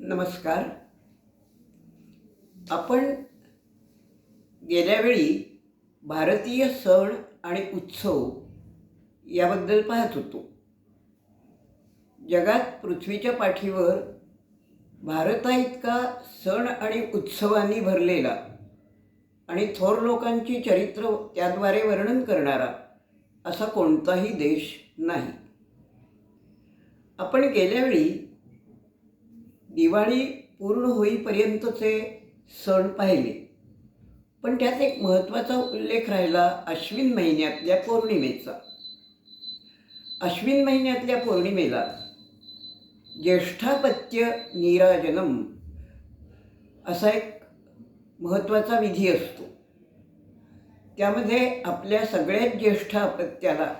नमस्कार. आपण गेल्यावेळी भारतीय सण आणि उत्सव याबद्दल पाहत होतो. जगात पृथ्वीच्या पाठीवर भारताइतका सण आणि उत्सवांनी भरलेला आणि थोर लोकांची चरित्र त्याद्वारे वर्णन करणारा असा कोणताही देश नाही. आपण गेल्यावेळी दिवाळी पूर्ण होईपर्यंतचे सण पाहिले. पण त्यात एक महत्त्वाचा उल्लेख राहिला अश्विन महिन्यातल्या पौर्णिमेचा. अश्विन महिन्यातल्या पौर्णिमेला ज्येष्ठापत्य नीराजनम असा एक महत्त्वाचा विधी असतो. त्यामध्ये आपल्या सगळ्यात ज्येष्ठ अपत्याला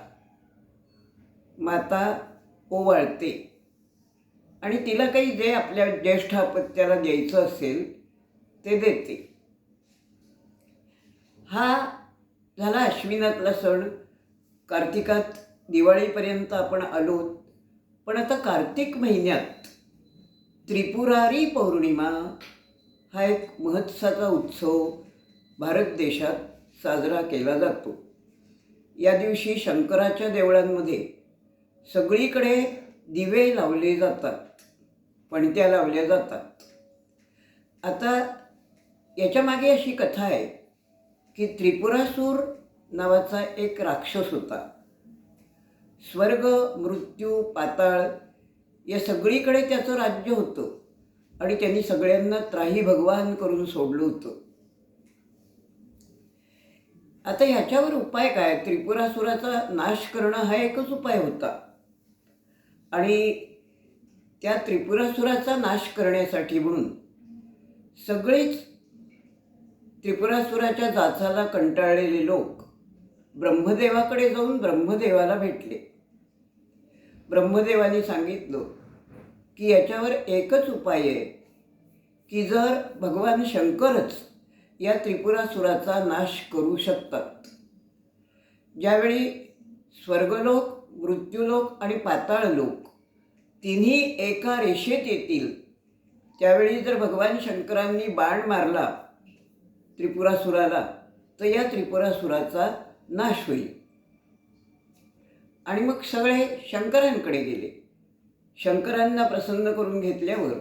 माता ओवाळते. आणि तिला काही जे आपल्या ज्येष्ठ अपत्याला द्यायचं असेल ते देते. हा झाला अश्विनातला सण. कार्तिकात दिवाळीपर्यंत आपण आलो. पण आता कार्तिक महिन्यात त्रिपुरारी पौर्णिमा हा एक महत्त्वाचा उत्सव भारत देशात साजरा केला जातो. या दिवशी शंकराच्या देवळांमध्ये सगळीकडे दिवे लावले जातात पणत्या लावल्या जातात. आता याच्यामागे अशी कथा आहे की त्रिपुरासूर नावाचा एक राक्षस होता. स्वर्ग मृत्यू पाताळ या सगळीकडे त्याचं राज्य होतं आणि त्यांनी सगळ्यांना त्राही भगवान करून सोडलं होतं. आता ह्याच्यावर उपाय काय? त्रिपुरासुराचा नाश करणं हा एकच उपाय होता. आणि त्या त्रिपुरासुराचा नाश करण्यासाठी म्हणून सगळेच त्रिपुरासुराच्या जाचाला कंटाळलेले लोक ब्रह्मदेवाकडे जाऊन ब्रह्मदेवाला भेटले. ब्रह्मदेवाने सांगितलं की याच्यावर एकच उपाय आहे की जर भगवान शंकरच या त्रिपुरासुराचा नाश करू शकतात. ज्यावेळी स्वर्गलोक मृत्यूलोक आणि पाताळ लोक. तिन्ही एका रेषेत येतील. त्यावेळी जर भगवान शंकरांनी बाण मारला त्रिपुरासुराला तर या त्रिपुरासुराचा नाश होईल. आणि मग सगळे शंकरांकडे गेले. शंकरांना प्रसन्न करून घेतल्यावर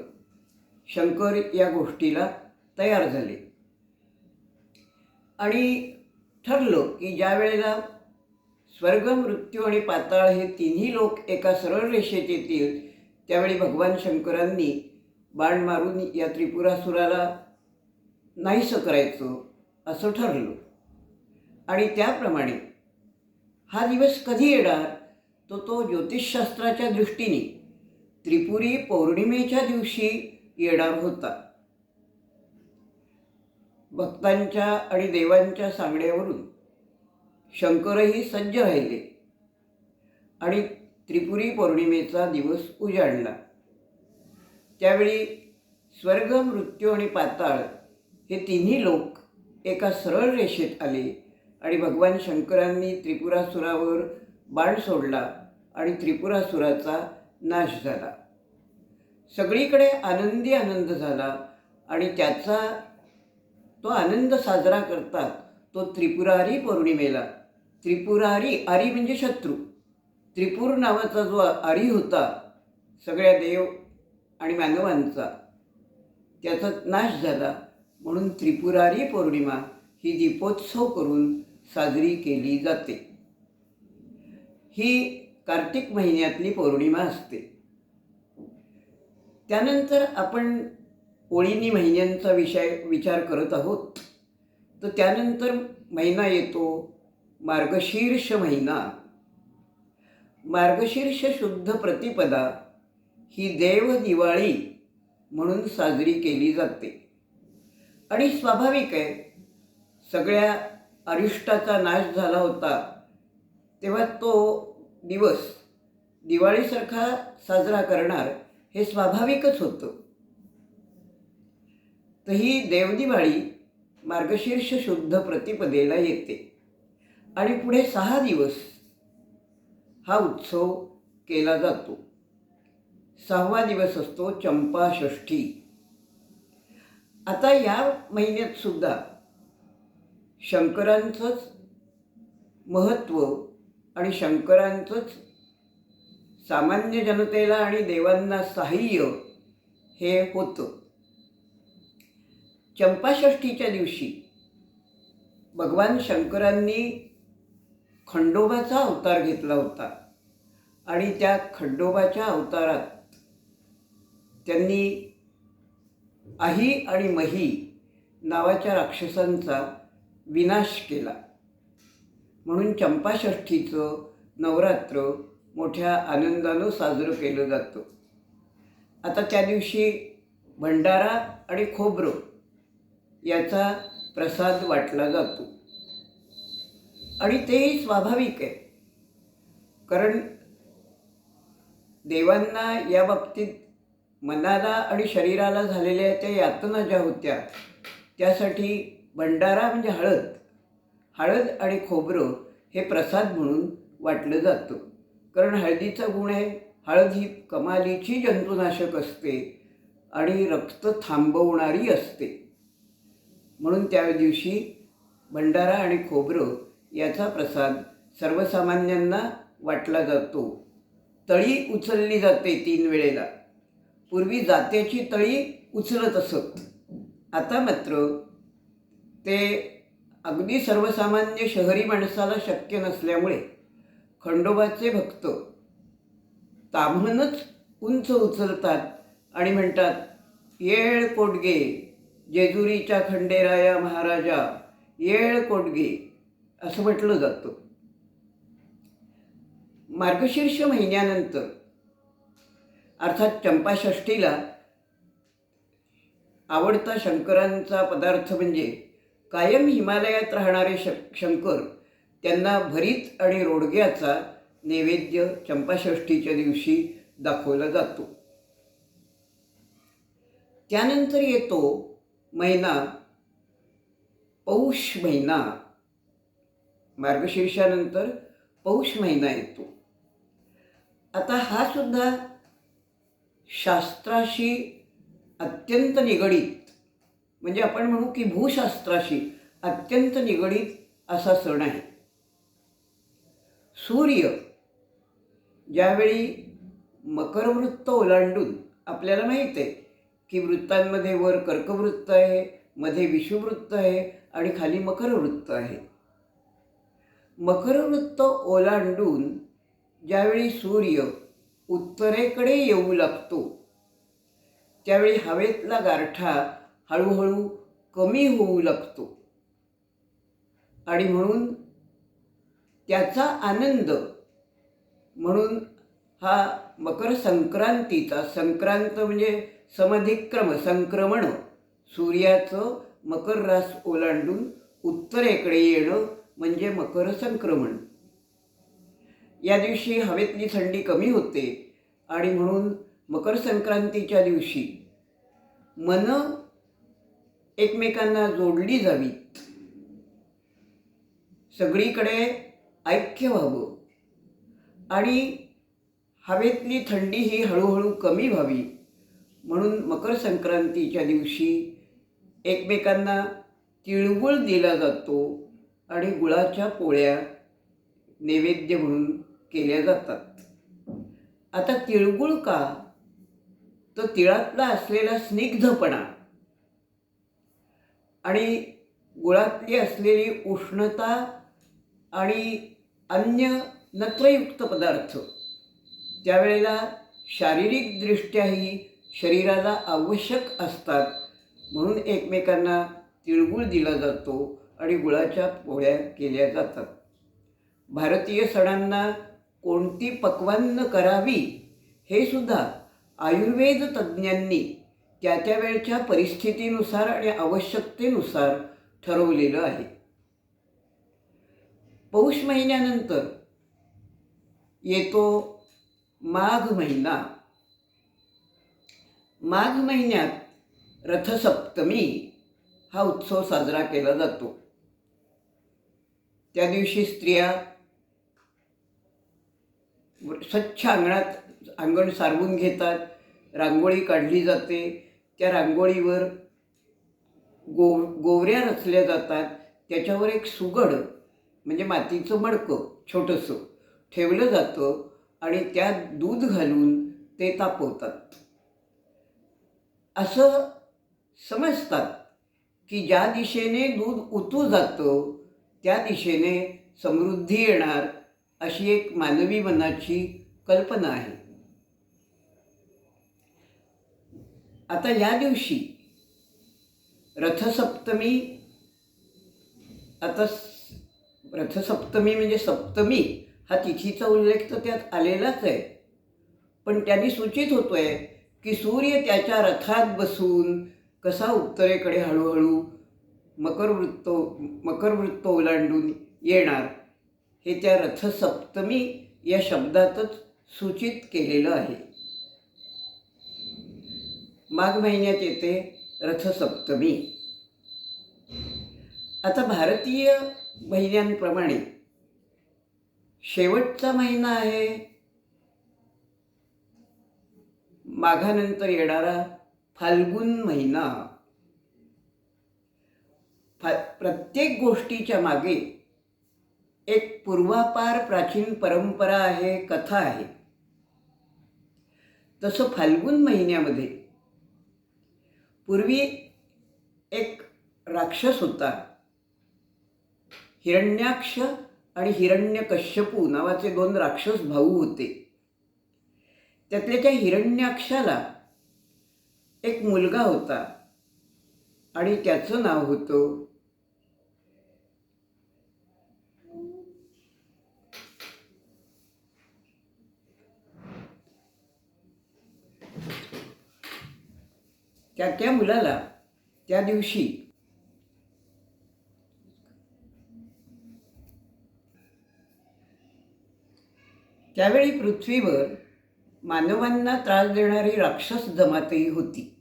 शंकर या गोष्टीला तयार झाले. आणि ठरलं की ज्या वेळेला स्वर्ग मृत्यू आणि पाताळ हे तिन्ही लोक एका सरळ रेषेत येतील. त्यावेळी भगवान शंकरांनी बाण मारून या त्रिपुरासुराला नाहीसं करायचं असं ठरलं. आणि त्याप्रमाणे हा दिवस कधी येणार? तो तो ज्योतिषशास्त्राच्या दृष्टीने त्रिपुरी पौर्णिमेच्या दिवशी येणार होता. भक्तांच्या आणि देवांच्या सांगण्यावरून शंकरही सज्ज राहिले. आणि त्रिपुरी पौर्णिमेचा दिवस उजाडला. त्यावेळी स्वर्ग मृत्यू आणि पाताळ हे तिन्ही लोक एका सरळ रेषेत आले आणि भगवान शंकरांनी त्रिपुरासुरावर बाण सोडला आणि त्रिपुरासुराचा नाश झाला. सगळीकडे आनंदी आनंद झाला आणि त्याचा तो आनंद साजरा करतात तो त्रिपुरारी पौर्णिमेला. त्रिपुरारी आरी म्हणजे शत्रू. त्रिपूर नावाचा जो आरी होता सगळ्या देव आणि मानवांचा त्याचा नाश झाला. म्हणून त्रिपुरारी पौर्णिमा ही दीपोत्सव करून साजरी केली जाते. ही कार्तिक महिन्यातली पौर्णिमा असते. त्यानंतर आपण ओळीनी महिन्यांचा विषय विचार करत आहोत. तर त्यानंतर महिना येतो मार्गशीर्ष महिना. मार्गशीर्ष शुद्ध प्रतिपदा ही देव दिवाळी म्हणून साजरी केली जाते. आणि स्वाभाविक आहे सगळ्या अरिष्टाचा नाश झाला होता तेव्हा तो दिवस दिवाळीसारखा साजरा करणार हे स्वाभाविकच होतं. तर ही देवदिवाळी मार्गशीर्ष शुद्ध प्रतिपदेला येते. आणि पुढे सहा दिवस हा उत्सव केला जातो. सहावा दिवस असतो चंपाषष्ठी आता या महिन्यात सुद्धा शंकरांचंच महत्त्व आणि शंकरांचंच सामान्य जनतेला आणि देवांना सहाय्य हे होतं. चंपाषष्ठीच्या दिवशी भगवान शंकरांनी खंडोबाचा अवतार घेतला होता. आणि त्या खंडोबाच्या अवतारात त्यांनी आही आणि मही नावाच्या राक्षसांचा विनाश केला. म्हणून चंपाषष्ठीचं नवरात्र मोठ्या आनंदानं साजरं केलं जातं. आता त्या दिवशी भंडारा आणि खोबरं याचा प्रसाद वाटला जातो. आणि तेही स्वाभाविक आहे. कारण देवांना या बाबतीत मनाला आणि शरीराला झालेल्या त्या यातना ज्या होत्या त्यासाठी भंडारा म्हणजे हळद. हळद आणि खोबरं हे प्रसाद म्हणून वाटलं जातं. कारण हळदीचा गुण आहे हळद ही कमालीची जंतुनाशक असते आणि रक्त थांबवणारी असते. म्हणून त्या दिवशी भंडारा आणि खोबरं याचा प्रसाद सर्वसामान्यांना वाटला जातो. तळी उचलली जाते तीन वेळेला. पूर्वी जात्याची तळी उचलत असत. आता मात्र ते अगदी सर्वसामान्य शहरी माणसाला शक्य नसल्यामुळे खंडोबाचे भक्त ताम्हणच उंच उचलतात आणि म्हणतात येळ कोटगे जेजुरीच्या खंडेराया महाराजा येळ कोटगे. असं म्हटलं जातं. मार्गशीर्ष महिन्यानंतर अर्थात चंपाषष्ठीला आवडता शंकरांचा पदार्थ म्हणजे कायम हिमालयात राहणारे श शंकर त्यांना भरीत आणि रोडग्याचा नैवेद्य चंपाषष्ठीच्या दिवशी दाखवला जातो. त्यानंतर येतो महिना पौष महिना. मार्गशीर्षानंतर पौष महिना येतो. आता हा सुद्धा शास्त्राशी अत्यंत निगडीत म्हणजे आपण म्हणू की भूशास्त्राशी अत्यंत निगडीत असा सण आहे. सूर्य ज्यावेळी मकरवृत्त ओलांडून आपल्याला माहीत आहे की वृत्तांमध्ये वर कर्कवृत्त आहे मध्ये विषुवृत्त आहे आणि खाली मकरवृत्त आहे. मकरवृत्त ओलांडून ज्यावेळी सूर्य उत्तरेकडे येऊ लागतो त्यावेळी हवेतला गारठा हळूहळू कमी होऊ लागतो. आणि म्हणून त्याचा आनंद म्हणून हा मकर संक्रांतीचा संक्रांत म्हणजे समधिक्रम संक्रमण सूर्याचं मकर रास ओलांडून उत्तरेकडे येणं म्हणजे मकर संक्रमण. या दिवशी हवेतली थंडी कमी होते आणि म्हणून मकर संक्रांतीच्या दिवशी मन एकमेकांना जोडली जावीत. सगळीकडे ऐक्य व्हावं आणि हवेतली थंडी ही हळूहळू कमी व्हावी म्हणून मकर संक्रांतीच्या दिवशी एकमेकांना तिळगुळ दिला जातो. आणि गुळाच्या पोळ्या नैवेद्य म्हणून केल्या जातात. आता तिळगुळ का? तर तिळातला असलेला स्निग्धपणा आणि गुळातली असलेली उष्णता आणि अन्य नत्रयुक्त पदार्थ त्यावेळेला शारीरिकदृष्ट्याही शरीराला आवश्यक असतात म्हणून एकमेकांना तिळगुळ दिला जातो. आणि गुळाच्या पोळ्या केल्या जातात. भारतीय सणांना कोणती पक्वान्न करावी हे सुद्धा आयुर्वेद तज्ज्ञांनी त्या त्या वेळच्या परिस्थितीनुसार आणि आवश्यकतेनुसार ठरवलेलं आहे. पौष महिन्यानंतर येतो माघ महिना. माघ महिन्यात रथसप्तमी हा उत्सव साजरा केला जातो. त्या दिवशी स्त्रिया स्वच्छ अंगणात अंगण सारवून घेतात रांगोळी काढली जाते. त्या रांगोळीवर गो गोवऱ्या रचल्या जातात. त्याच्यावर एक सुगड म्हणजे मातीचं मडकं छोटंसं ठेवलं जातं आणि त्यात दूध घालून ते तापवतात. असं समजतात की ज्या दिशेने दूध उतू जातं त्या दिशेने समृद्धी येणार अशी एक मानवी मनाची कल्पना आहे. आता या दिवशी रथसप्तमी आता रथसप्तमी म्हणजे सप्तमी हा तिथीचा उल्लेख तर त्यात आलेलाच आहे. पण त्यांनी सूचित होतोय की सूर्य त्याच्या रथात बसून कसा उत्तरेकडे हळूहळू मकरवृत्त मकरवृत्त ओलांडून येणार. हे त्या रथसप्तमी या शब्दातच सूचित केलेलं आहे. माघ महिन्यात येते रथसप्तमी. आता भारतीय महिन्यांप्रमाणे शेवटचा महिना आहे. माघानंतर येणारा फाल्गुन महिना. प्रत्येक गोष्टीच्या मागे एक पूर्वापार प्राचीन परंपरा आहे कथा आहे. तसं फाल्गुन महिन्यामध्ये पूर्वी एक राक्षस होता हिरण्याक्ष आणि हिरण्यकश्यपू नावाचे दोन राक्षस भाऊ होते. त्यातल्या त्या हिरण्याक्षाला एक मुलगा होता आणि त्याचं नाव होतं त्या त्या मुलाला त्या दिवशी त्यावेळी पृथ्वीवर मानवांना त्रास देणारी राक्षस जमातही होती.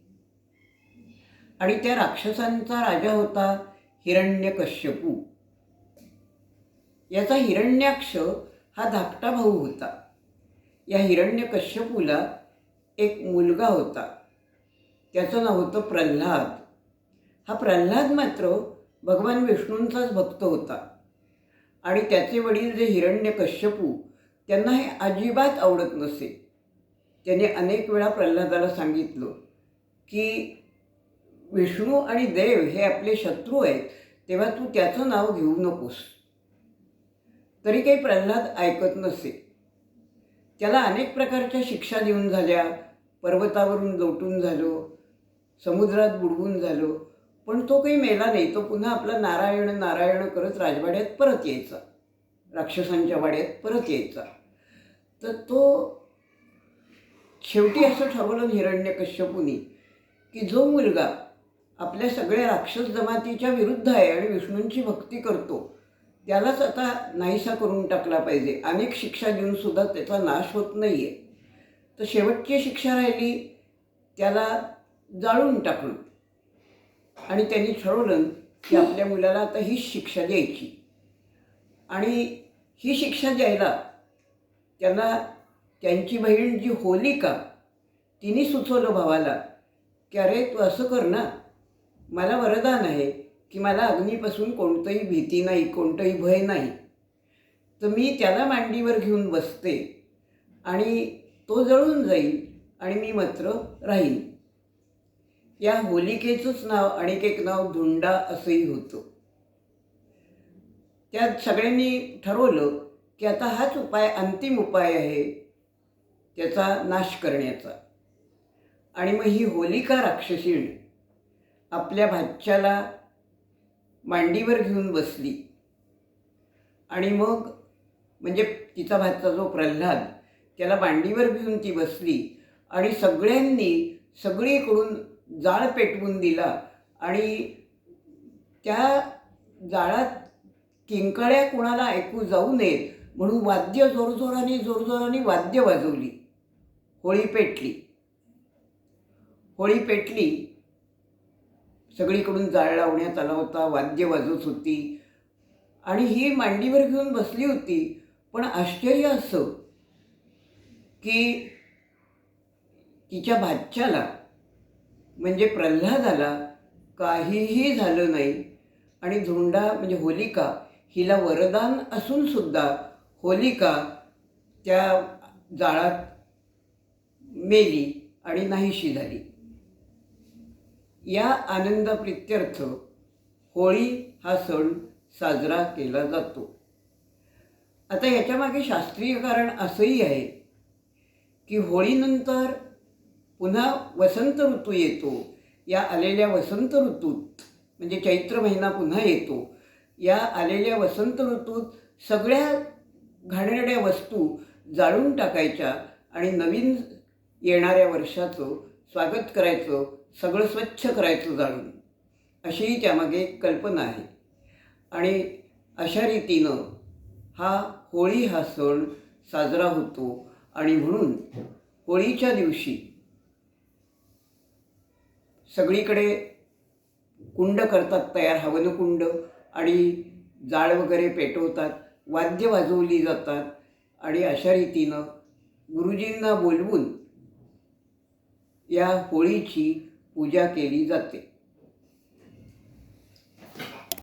आणि त्या राक्षसांचा राजा होता हिरण्यकश्यपू. याचा हिरण्याक्ष हा धाकटा भाऊ होता. या हिरण्यकश्यपूला एक मुलगा होता. त्याचं नाव होतं प्रल्हाद. हा प्रल्हाद मात्र भगवान विष्णूंचाच भक्त होता. आणि त्याचे वडील जे हिरण्यकश्यपू त्यांना हे अजिबात आवडत नसे. त्याने अनेक वेळा प्रल्हादाला सांगितलं की विष्णू आणि देव हे आपले शत्रू आहेत तेव्हा तू त्याचं नाव घेऊ नकोस. तरी काही प्रल्हाद ऐकत नसे. त्याला अनेक प्रकारच्या शिक्षा देऊन झाल्या पर्वतावरून लोटून झालो समुद्रात बुडवून झालो. पण तो काही मेला नाही. तो पुन्हा आपला नारायण नारायण करत राजवाड्यात परत यायचा. राक्षसांच्या वाड्यात परत यायचा. तर तो शेवटी असं ठरवलं हिरण्यकश्यपूनी की जो मुलगा आपल्या सगळ्या राक्षस जमातीच्या विरुद्ध आहे आणि विष्णूंची भक्ती करतो त्यालाच आता नाहीसा करून टाकला पाहिजे. अनेक शिक्षा देऊनसुद्धा त्याचा नाश होत नाही आहे तर शेवटची शिक्षा राहिली त्याला जाळून टाकलं आणि त्यांनी ठरवलं की आपल्या मुलाला आता हीच शिक्षा द्यायची. आणि ही शिक्षा द्यायला त्यांना त्यांची बहीण जी होलिका तिने सुचवलं भावाला की अरे तू असं कर ना. मला वरदान आहे की मला अग्नीपासून कोणतंही भीती नाही कोणतंही भय नाही. तर मी त्याला मांडीवर घेऊन बसते आणि तो जळून जाईल आणि मी मात्र राहीन. या होलिकेचंच नाव आणिक एक नाव धुंडा असंही होतं. त्यात सगळ्यांनी ठरवलं की आता हाच उपाय अंतिम उपाय आहे त्याचा नाश करण्याचा. आणि मग ही होलिका राक्षसीण आपल्या भाच्याला मांडीवर घेऊन बसली. आणि मग म्हणजे तिचा भाचा जो प्रल्हाद त्याला मांडीवर घेऊन ती बसली आणि सगळ्यांनी सगळीकडून जाळ पेटवून दिला. आणि त्या जाळात किंकाळ्या कुणाला ऐकू जाऊ नयेत म्हणून वाद्य जोरजोराने जोरजोराने वाद्य वाजवली. होळी पेटली. होळी पेटली. सगळीकडून जाळ लावण्यात आला होता वाद्य वाजवत होती. आणि ही मांडीवर घेऊन बसली होती. पण आश्चर्य असं की तिच्या भाच्याला म्हणजे प्रल्हादाला काहीही झालं नाही. आणि धोंडा म्हणजे होलिका हिला वरदान असून सुद्धा होलिका त्या जाळात मेली आणि नाहीशी झाली. या आनंदप्रित्यर्थ होळी हा सण साजरा केला जातो. आता याच्यामागे शास्त्रीय कारण असंही आहे की होळीनंतर पुन्हा वसंत ऋतू येतो. या आलेल्या वसंत ऋतूत म्हणजे चैत्र महिना पुन्हा येतो. या आलेल्या वसंत ऋतूत सगळ्या घाणेरड्या वस्तू जाळून टाकायच्या आणि नवीन येणाऱ्या वर्षाचं स्वागत करायचं सगळं स्वच्छ करायचं जाणून अशीही त्यामागे कल्पना आहे. आणि अशा रीतीनं हा होळी हा सण साजरा होतो. आणि म्हणून होळीच्या दिवशी सगळीकडे कुंड करतात तयार हवनकुंड. आणि जाळ वगैरे पेटवतात वाद्य वाजवली जातात. आणि अशा रीतीनं गुरुजींना बोलवून या होळीची पूजा केली जाते.